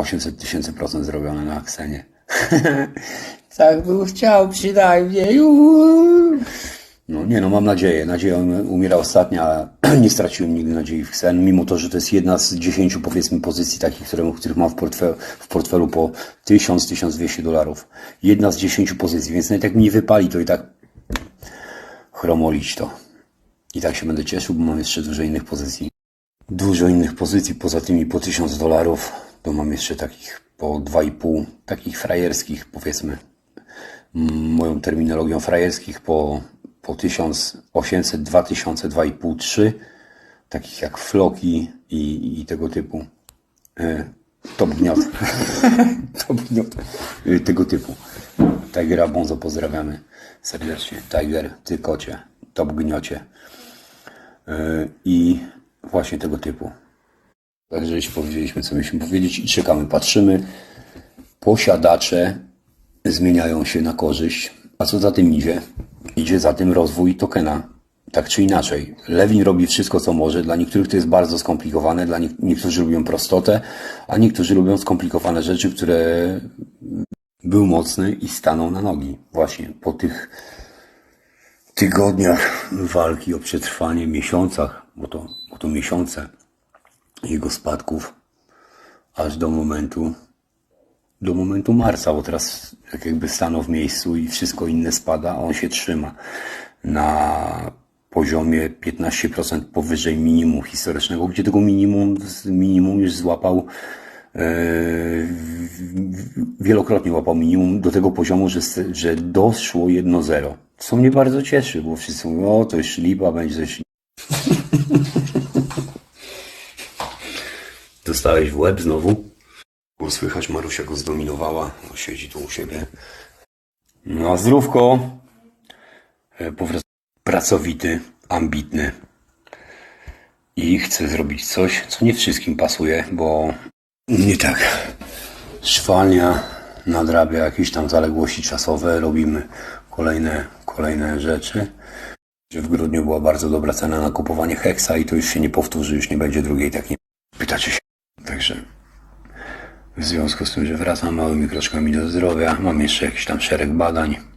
800 tysięcy procent zrobione na Aksenie. tak bym chciał przynajmniej. No nie no, mam nadzieję. Nadzieja um- umiera ostatnia, nie straciłem nigdy nadziei w Xen, mimo to, że to jest jedna z dziesięciu powiedzmy pozycji takich, które, których mam w portfelu, w portfelu po 1000-1200 dolarów. Jedna z dziesięciu pozycji, więc nawet jak mi nie wypali, to i tak chromolić to. I tak się będę cieszył, bo mam jeszcze dużo innych pozycji. Dużo innych pozycji, poza tymi po 1000 dolarów, to mam jeszcze takich po 2,5, takich frajerskich powiedzmy, moją terminologią frajerskich po, po 1800, 2000, 2,5, 3, takich jak floki i, i tego typu. E, top gniot. top gniot. E, tego typu. Tigera Bonzo pozdrawiamy serdecznie. Tiger, ty kocie, top gniocie. E, I właśnie tego typu. Także jeśli powiedzieliśmy, co mieliśmy powiedzieć i czekamy, patrzymy. Posiadacze zmieniają się na korzyść. A co za tym idzie? Idzie za tym rozwój tokena. Tak czy inaczej. Lewin robi wszystko, co może. Dla niektórych to jest bardzo skomplikowane, dla nie- niektórzy lubią prostotę, a niektórzy lubią skomplikowane rzeczy, które był mocny i stanął na nogi. Właśnie po tych tygodniach walki o przetrwanie, miesiącach, bo to, bo to miesiące jego spadków, aż do momentu, do momentu marca, bo teraz jakby stanął w miejscu i wszystko inne spada, a on się trzyma na poziomie 15% powyżej minimum historycznego, gdzie tego minimum, minimum już złapał e, wielokrotnie łapał minimum do tego poziomu, że, że doszło 1-0. Co mnie bardzo cieszy, bo wszyscy mówią, o to już lipa, będzie coś. Dostałeś w łeb znowu? Bo słychać, Marusia go zdominowała, bo siedzi tu u siebie. No a zdrówko. E, Powrac pracowity, ambitny. I chce zrobić coś, co nie wszystkim pasuje, bo nie tak. Szwalnia nadrabia jakieś tam zaległości czasowe, robimy kolejne, kolejne rzeczy. W grudniu była bardzo dobra cena na kupowanie heksa i to już się nie powtórzy, już nie będzie drugiej takiej. Pytacie się. Także w związku z tym, że wracam małymi kroczkami do zdrowia, mam jeszcze jakiś tam szereg badań.